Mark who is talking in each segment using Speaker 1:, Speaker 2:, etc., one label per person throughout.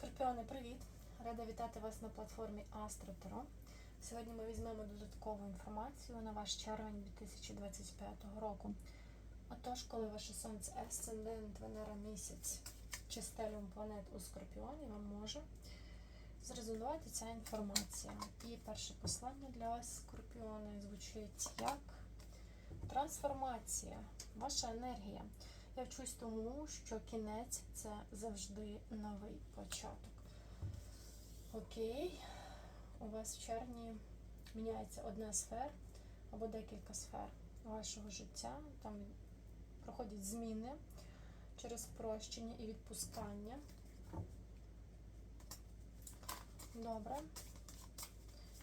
Speaker 1: Скорпіони, привіт! Рада вітати вас на платформі Astro. Сьогодні ми візьмемо додаткову інформацію на ваш червень 2025 року. Отож, коли ваше сонце Асцендент, Венера місяць чи стеліум планет у Скорпіоні, вам може зрезонувати ця інформація. І перше послання для вас, Скорпіони, звучить як трансформація, ваша енергія. Я вчусь тому, що кінець це завжди новий початок. Окей, у вас в червні міняється одна сфера або декілька сфер вашого життя. Там проходять зміни через прощення і відпускання. Добре.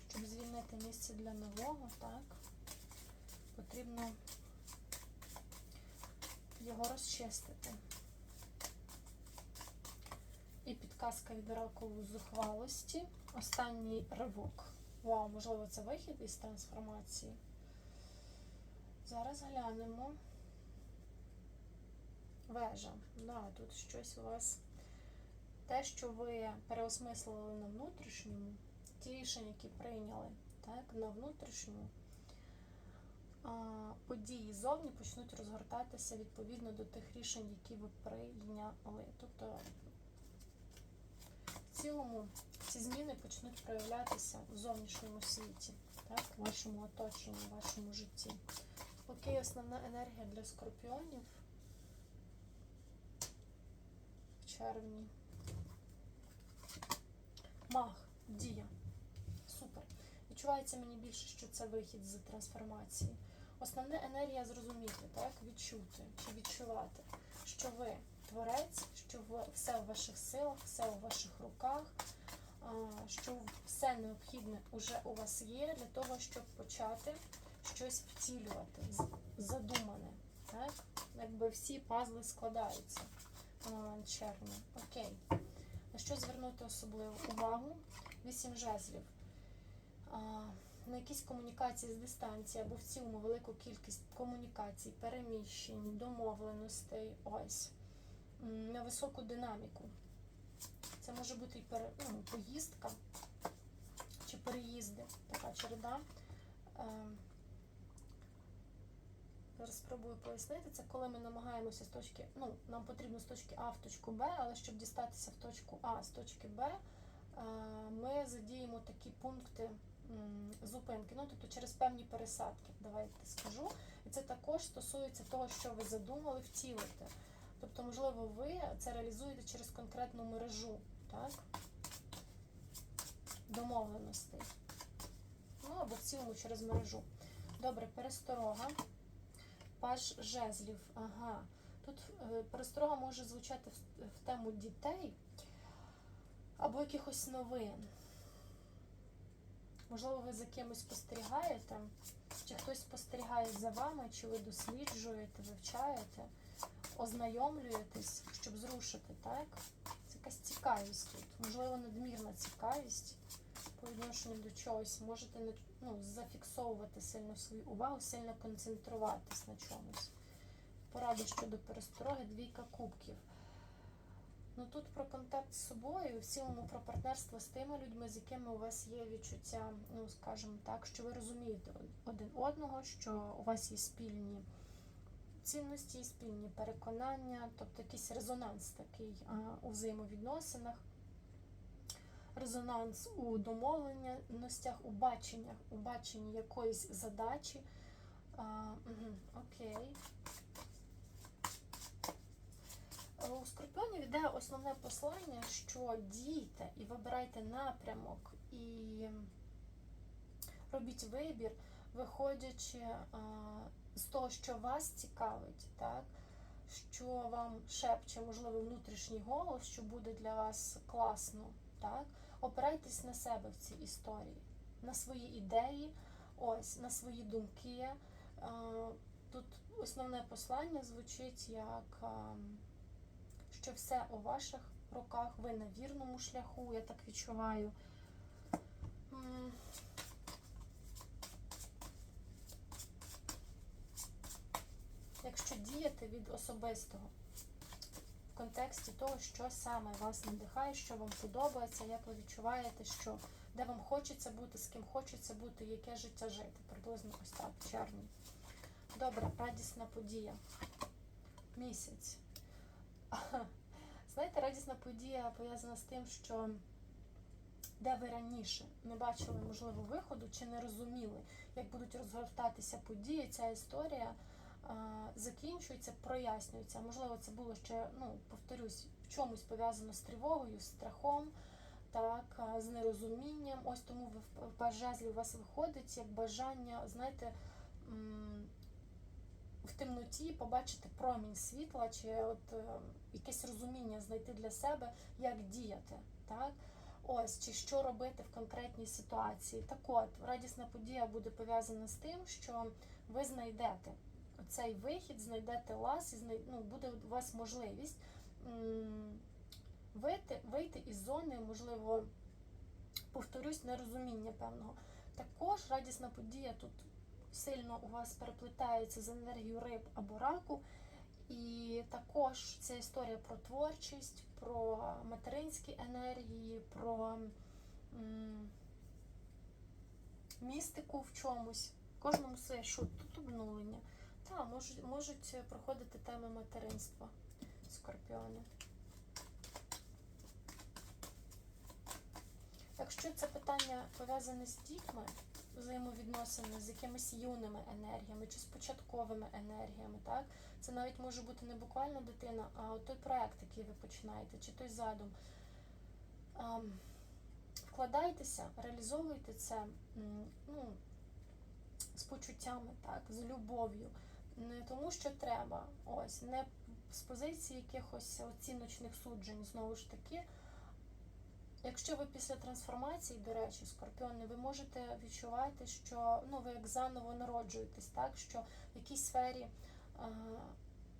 Speaker 1: Щоб звільнити місце для нового, так, потрібно його розчистити. І підказка від оракулу зухвалості. Останній ривок. Вау, можливо, це вихід із трансформації. Зараз глянемо. Вежа. Да, тут щось у вас. Те, що ви переосмислили на внутрішньому, ті рішення, які прийняли, так, на внутрішньому події зовні почнуть розгортатися відповідно до тих рішень, які ви прийняли. Тобто, в цілому ці зміни почнуть проявлятися в зовнішньому світі, так, в вашому оточенні, в вашому житті. Окей, основна енергія для скорпіонів в червні. Маг, дія. Супер. Відчувається мені більше, що це вихід з трансформації. Основна енергія зрозуміти, так, відчути чи відчувати, що ви творець, що все в ваших силах, все у ваших руках, що все необхідне вже у вас є для того, щоб почати щось втілювати, задумане. Так? Якби всі пазли складаються червня. Окей. На що звернути особливу увагу? Вісім жезлів на якісь комунікації з дистанції або в цілому велику кількість комунікацій, переміщень, домовленостей, ось, на високу динаміку. Це може бути і пере, ну, поїздка чи переїзди, така череда. Ем, зараз спробую пояснити, це коли ми намагаємося з точки, ну, нам потрібно з точки А в точку Б, але щоб дістатися в точку А з точки Б, е, ми задіємо такі пункти зупинки, ну тобто через певні пересадки, давайте скажу. І це також стосується того, що ви задумали втілити. Тобто, можливо, ви це реалізуєте через конкретну мережу, так? Домовленостей. Ну, або в цілому через мережу. Добре, пересторога. Паж жезлів. Ага. Тут е, пересторога може звучати в, в тему дітей або якихось новин. Можливо, ви за кимось спостерігаєте, чи хтось спостерігає за вами, чи ви досліджуєте, вивчаєте, ознайомлюєтесь, щоб зрушити, так? Це якась цікавість тут. Можливо, надмірна цікавість по відношенню до чогось. Можете ну, зафіксовувати сильно свою увагу, сильно концентруватись на чомусь. Порада щодо перестороги, двійка кубків. Ну тут про контакт з собою, в цілому про партнерство з тими людьми, з якими у вас є відчуття, ну скажімо так, що ви розумієте один одного, що у вас є спільні цінності, спільні переконання, тобто якийсь резонанс такий у взаємовідносинах, резонанс у домовленостях, у баченнях, у баченні якоїсь задачі. А, угу, Окей. У Скорпіонів йде основне послання, що дійте і вибирайте напрямок, і робіть вибір, виходячи з того, що вас цікавить, так? що вам шепче, можливо, внутрішній голос, що буде для вас класно. так? Опирайтесь на себе в цій історії, на свої ідеї, ось, на свої думки. Тут основне послання звучить як що все у ваших руках, ви на вірному шляху, я так відчуваю. Якщо діяти від особистого, в контексті того, що саме вас надихає, що вам подобається, як ви відчуваєте, що де вам хочеться бути, з ким хочеться бути, яке життя жити. Приблизно ось так, в червні. Добре, радісна подія. Місяць. Знаєте, радісна подія пов'язана з тим, що де ви раніше не бачили, можливо, виходу чи не розуміли, як будуть розгортатися події, ця історія закінчується, прояснюється. Можливо, це було ще, ну, повторюсь, в чомусь пов'язано з тривогою, з страхом, так, з нерозумінням. Ось тому в- жезлі у вас виходить як бажання, знаєте, в темноті побачити промінь світла, чи от е, якесь розуміння знайти для себе, як діяти. Так? Ось, чи що робити в конкретній ситуації. Так от, радісна подія буде пов'язана з тим, що ви знайдете цей вихід, знайдете лаз, і знай... ну, буде у вас можливість вийти, вийти із зони, можливо, повторюсь, нерозуміння певного. Також радісна подія тут сильно у вас переплітається з енергією риб або раку. І також це історія про творчість, про материнські енергії, про м, містику в чомусь. Кожному своє що тут обнулення. Та, можуть, можуть проходити теми материнства скорпіони. Якщо це питання пов'язане з дітьми, взаємовідносини з якимись юними енергіями чи з початковими енергіями, так? Це навіть може бути не буквально дитина, а от той проект, який ви починаєте, чи той задум. Вкладайтеся, реалізовуйте це ну, з почуттями, так, з любов'ю. Не тому, що треба, ось, не з позиції якихось оціночних суджень, знову ж таки. Якщо ви після трансформації, до речі, скорпіони, ви можете відчувати, що ну, ви як заново народжуєтесь, так, що в якійсь сфері е,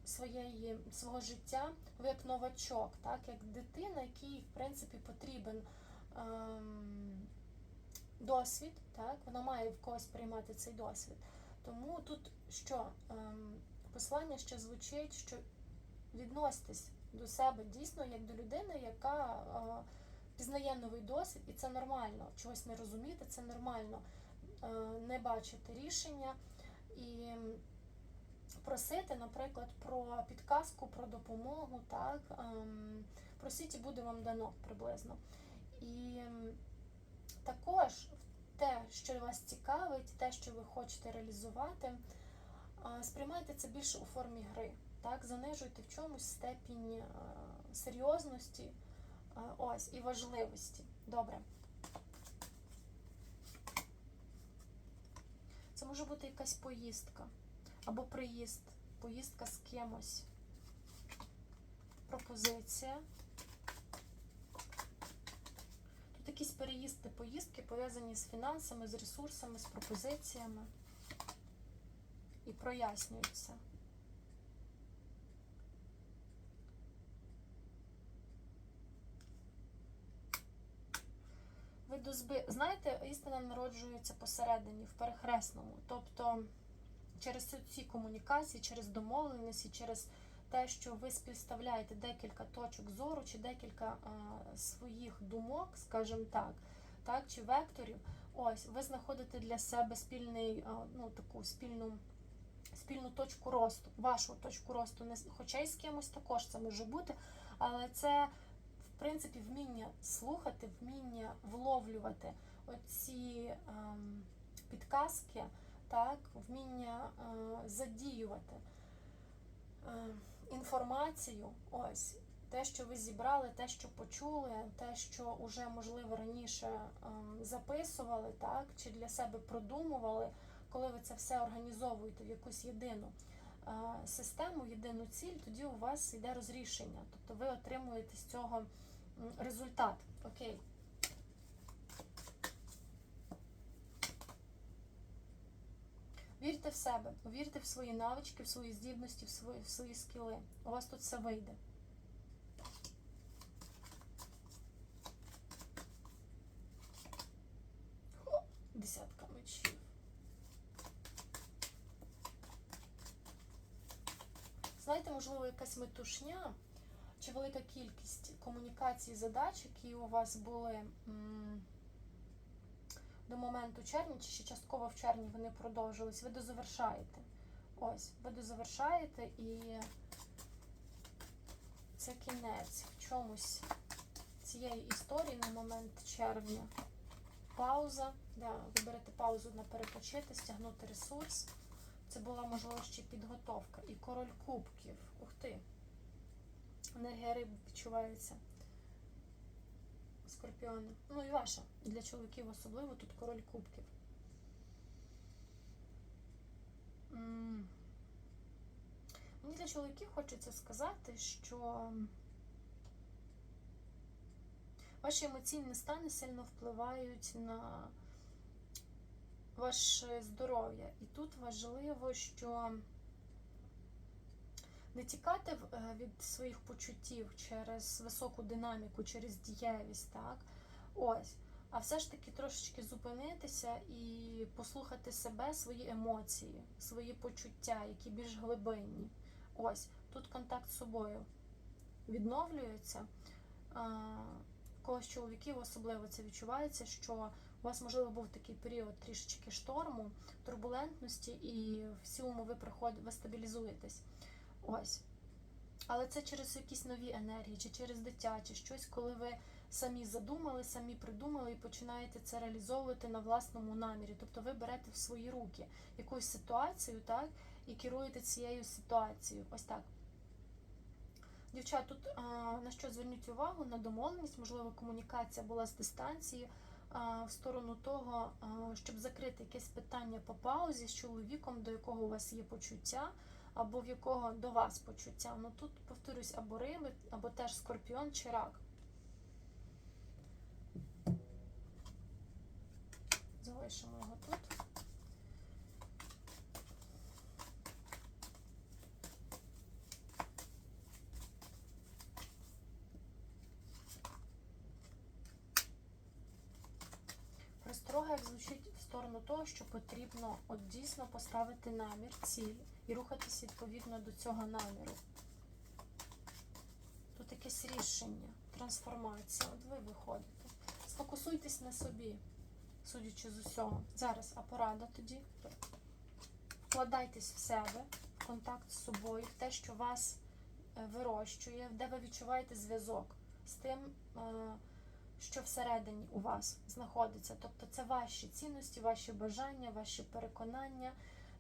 Speaker 1: своєї, свого життя ви як новачок, так, як дитина, якій, в принципі, потрібен ем, досвід, так, вона має в когось приймати цей досвід. Тому тут що? Ем, послання ще звучить, що відноситесь до себе дійсно як до людини, яка е, пізнає новий досвід, і це нормально. Чогось не розуміти, це нормально е, не бачити рішення і просити, наприклад, про підказку, про допомогу, так, ем, просіть і буде вам дано приблизно. І також те, що вас цікавить, те, що ви хочете реалізувати, е, сприймайте це більше у формі гри. Так, занижуйте в чомусь степінь е, серйозності, ось і важливості. Добре. Це може бути якась поїздка або приїзд, поїздка з кимось. Пропозиція. Тут якісь переїзди, поїздки пов'язані з фінансами, з ресурсами, з пропозиціями і прояснюються. Видозби... Знаєте, істина народжується посередині, в перехресному. Тобто через ці- ці комунікації, через домовленості, через те, що ви співставляєте декілька точок зору чи декілька а, своїх думок, скажімо так, так, чи векторів, ось ви знаходите для себе спільний, а, ну, таку спільну, спільну точку росту, вашу точку росту, не хоча й з кимось також це може бути, але це в принципі вміння слухати, вміння вловлювати оці ем, підказки, так, вміння е, задіювати е, інформацію, ось те, що ви зібрали, те, що почули, те, що вже можливо раніше ем, записували, так, чи для себе продумували, коли ви це все організовуєте в якусь єдину е, систему, єдину ціль, тоді у вас йде розрішення. Тобто ви отримуєте з цього результат. Окей. Вірте в себе, вірте в свої навички, в свої здібності, в свої, в свої скіли. У вас тут все вийде. Можливо, якась метушня чи велика кількість комунікацій задач, які у вас були до моменту червня, чи ще частково в червні вони продовжились, ви дозавершаєте. Ось, ви дозавершаєте і це кінець в чомусь цієї історії на момент червня. Пауза. Да, ви берете паузу на перепочити, стягнути ресурс. Це була, можливо, ще підготовка. І король кубків. Ух ти. Енергія риб відчувається. Скорпіони. Ну і ваша. Для чоловіків особливо тут король кубків. Мені для чоловіків хочеться сказати, що ваші емоційні стани сильно впливають на ваше здоров'я. І тут важливо, що не тікати е, від своїх почуттів через високу динаміку, через дієвість, так? Ось. А все ж таки трошечки зупинитися і послухати себе, свої емоції, свої почуття, які більш глибинні. Ось, тут контакт з собою відновлюється. Когось чоловіків особливо це відчувається, що у вас, можливо, був такий період трішечки шторму, турбулентності, і в цілому ви приходите, ви стабілізуєтесь. Ось. Але це через якісь нові енергії, чи через дитячі, щось, коли ви самі задумали, самі придумали і починаєте це реалізовувати на власному намірі. Тобто ви берете в свої руки якусь ситуацію, так, і керуєте цією ситуацією. Ось так. Дівчат, тут а, на що зверніть увагу на домовленість, можливо, комунікація була з дистанції в сторону того, щоб закрити якесь питання по паузі з чоловіком, до якого у вас є почуття, або в якого до вас почуття. Ну тут, повторюсь, або риби, або теж скорпіон чи рак. Залишимо його тут. Пристрога як звучить в сторону того, що потрібно от дійсно поставити намір, ціль і рухатись відповідно до цього наміру. Тут якесь рішення, трансформація. От ви виходите. Сфокусуйтесь на собі, судячи з усього. Зараз, а порада тоді. Вкладайтесь в себе, в контакт з собою, в те, що вас е, вирощує, де ви відчуваєте зв'язок з тим, е, що всередині у вас знаходиться. Тобто це ваші цінності, ваші бажання, ваші переконання,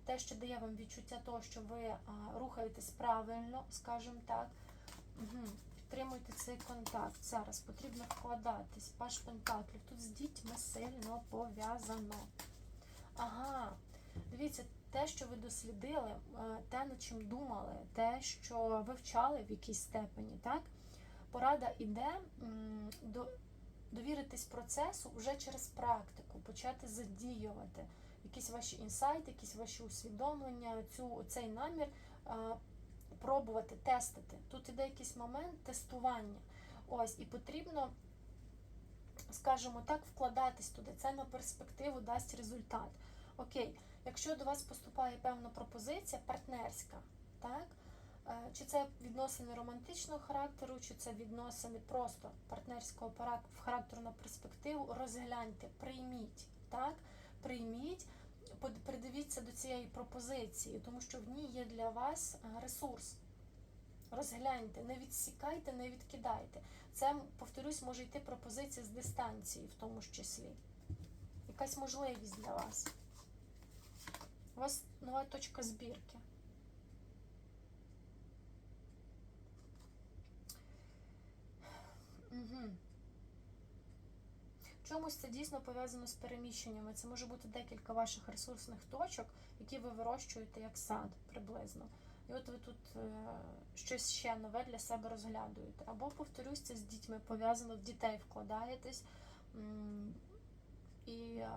Speaker 1: те, що дає вам відчуття того, що ви рухаєтесь правильно, скажімо так. Угу. Підтримуйте цей контакт. Зараз потрібно вкладатись. Паш Пентаклів. Тут з дітьми сильно пов'язано. Ага, дивіться, те, що ви дослідили, е, те, над чим думали, те, що вивчали в якійсь степені, так? Порада іде до довіритись процесу вже через практику, почати задіювати якісь ваші інсайти, якісь ваші усвідомлення, цю цей намір а, пробувати, тестити. Тут іде якийсь момент тестування. Ось, і потрібно, скажімо так, вкладатись туди. Це на перспективу дасть результат. Окей, якщо до вас поступає певна пропозиція, партнерська, так? Е, Чи це відносини романтичного характеру, чи це відносини просто партнерського характеру на перспективу, розгляньте, прийміть, так? Прийміть, придивіться до цієї пропозиції, тому що в ній є для вас е, ресурс. Розгляньте, не відсікайте, не відкидайте. Це, повторюсь, може йти пропозиція з дистанції, в тому ж числі. Якась можливість для вас. У вас нова точка збірки. Угу. Чомусь це дійсно пов'язано з переміщеннями. Це може бути декілька ваших ресурсних точок, які ви вирощуєте як сад приблизно. І от ви тут е, щось ще нове для себе розглядуєте. Або, повторюсь, це з дітьми пов'язано, в дітей вкладаєтесь. І е,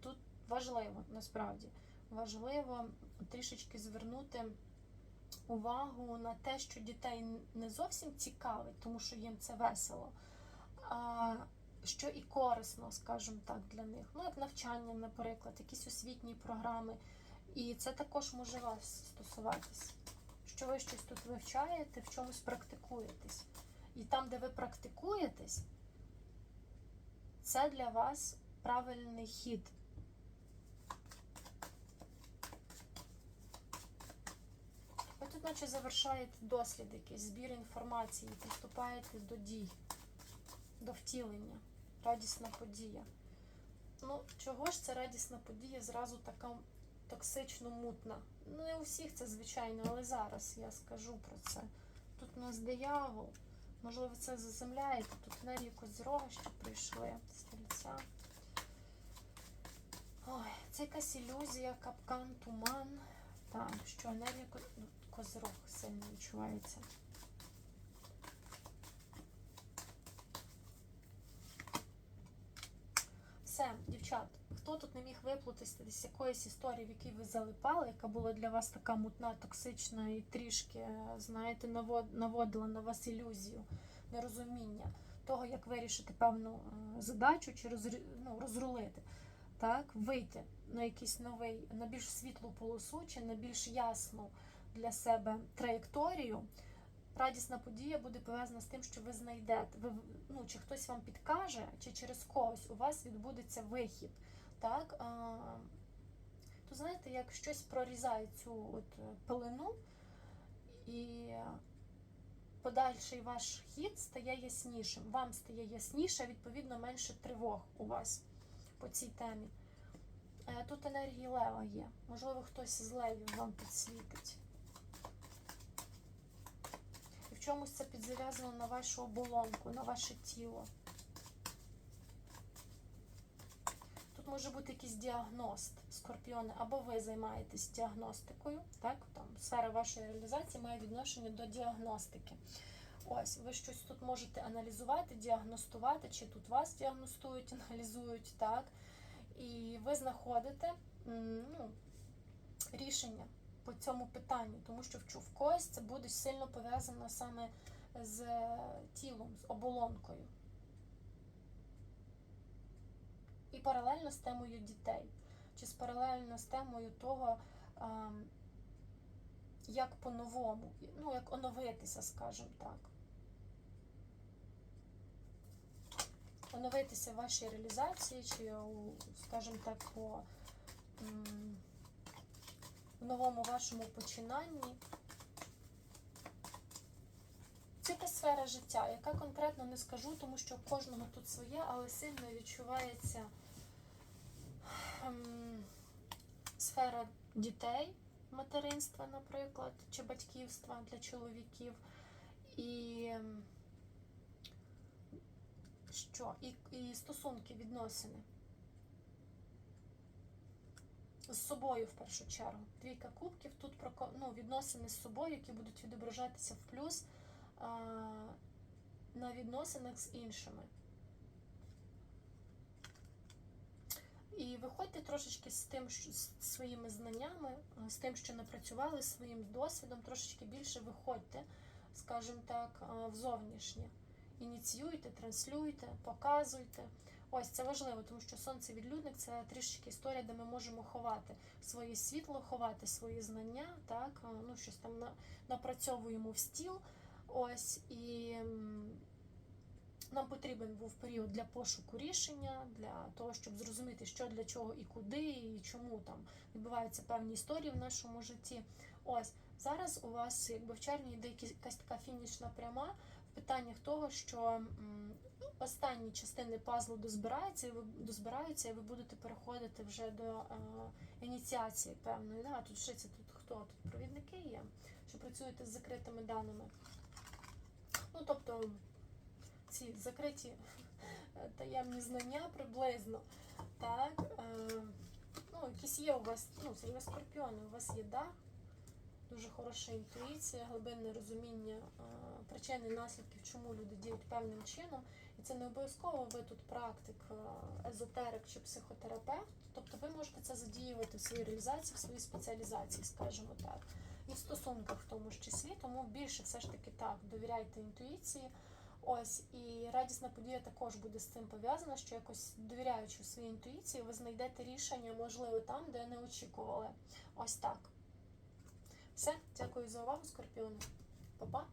Speaker 1: тут важливо, насправді, важливо трішечки звернути увагу на те, що дітей не зовсім цікавить, тому що їм це весело, а що і корисно, скажімо так, для них. Ну, як навчання, наприклад, якісь освітні програми. І це також може вас стосуватись. Що ви щось тут вивчаєте, в чомусь практикуєтесь. і там, де ви практикуєтесь, це для вас правильний хід. Ви тут наче завершаєте дослід якийсь, збір інформації, приступаєте до дій, до втілення. Радісна подія. Ну, чого ж ця радісна подія зразу така токсично мутна? Ну, не у всіх це, звичайно, але зараз я скажу про це. Тут у нас диявол. Можливо, це заземляєте. Тут енергії козірога ще прийшли стільця. Ой, це якась ілюзія, капкан, туман. Так, що енергія ко- ну, сильно відчувається. Все, дівчат, хто тут не міг виплутатися з якоїсь історії, в якій ви залипали, яка була для вас така мутна, токсична і трішки, знаєте, наводила на вас ілюзію, нерозуміння того, як вирішити певну е, задачу чи ну, розрулити, так, вийти на якийсь новий, на більш світлу полосу чи на більш ясну для себе траєкторію. Радісна подія буде пов'язана з тим, що ви знайдете, ви, ну, чи хтось вам підкаже, чи через когось у вас відбудеться вихід. Так? А, то знаєте, як щось прорізає цю от пелену, і подальший ваш хід стає яснішим. Вам стає ясніше, відповідно, менше тривог у вас по цій темі. Е, Тут енергії лева є. Можливо, хтось з левів вам підсвітить. І чомусь це підзав'язано на вашу оболонку, на ваше тіло. Тут може бути якийсь діагност скорпіони, або ви займаєтесь діагностикою, так? Там сфера вашої реалізації має відношення до діагностики. Ось, ви щось тут можете аналізувати, діагностувати, чи тут вас діагностують, аналізують, так? І ви знаходите ну, рішення по цьому питанню, тому що в когось це буде сильно пов'язано саме з е, тілом, з оболонкою. І паралельно з темою дітей, чи з паралельно з темою того, ем, як по-новому, ну, як оновитися, скажімо так. Оновитися в вашій реалізації, чи, скажімо так, по в новому вашому починанні. Це якась сфера життя, яка конкретно не скажу, тому що у кожного тут своє, але сильно відчувається ем, сфера дітей, материнства, наприклад, чи батьківства для чоловіків. І ем, що? І, і стосунки, відносини. З собою в першу чергу. Двійка кубків тут про ну, відносини з собою, які будуть відображатися в плюс а, на відносинах з іншими. І виходьте трошечки з тим, що з своїми знаннями, з тим, що напрацювали, своїм досвідом, трошечки більше виходьте, скажімо так, в зовнішнє. Ініціюйте, транслюйте, показуйте. Ось це важливо, тому що сонце відлюдник це трішечки історія, де ми можемо ховати своє світло, ховати свої знання, так, ну щось там на, напрацьовуємо в стіл. Ось і нам потрібен був період для пошуку рішення, для того, щоб зрозуміти, що для чого і куди, і чому там відбуваються певні історії в нашому житті. Ось зараз у вас, якби в червні йде якась така фінішна пряма питаннях того, що м, останні частини пазлу дозбираються, і ви дозбираються, і ви будете переходити вже до е, ініціації певної. Да? Тут ще це тут хто? Тут провідники є, що працюєте з закритими даними. Ну, тобто ці закриті е, таємні знання приблизно. Так, е, ну, якісь є у вас, ну, це ви скорпіони, у вас є дах, дуже хороша інтуїція, глибинне розуміння причин і наслідків, чому люди діють певним чином. І це не обов'язково ви тут практик, езотерик чи психотерапевт. Тобто ви можете це задіювати в своїй реалізації, в своїй спеціалізації, скажімо так. І в стосунках в тому ж числі, тому більше все ж таки так, довіряйте інтуїції. Ось, і радісна подія також буде з цим пов'язана, що якось довіряючи своїй інтуїції, ви знайдете рішення, можливо, там, де не очікували. Ось так. Все, дякую за увагу, Скорпіони. Па-па!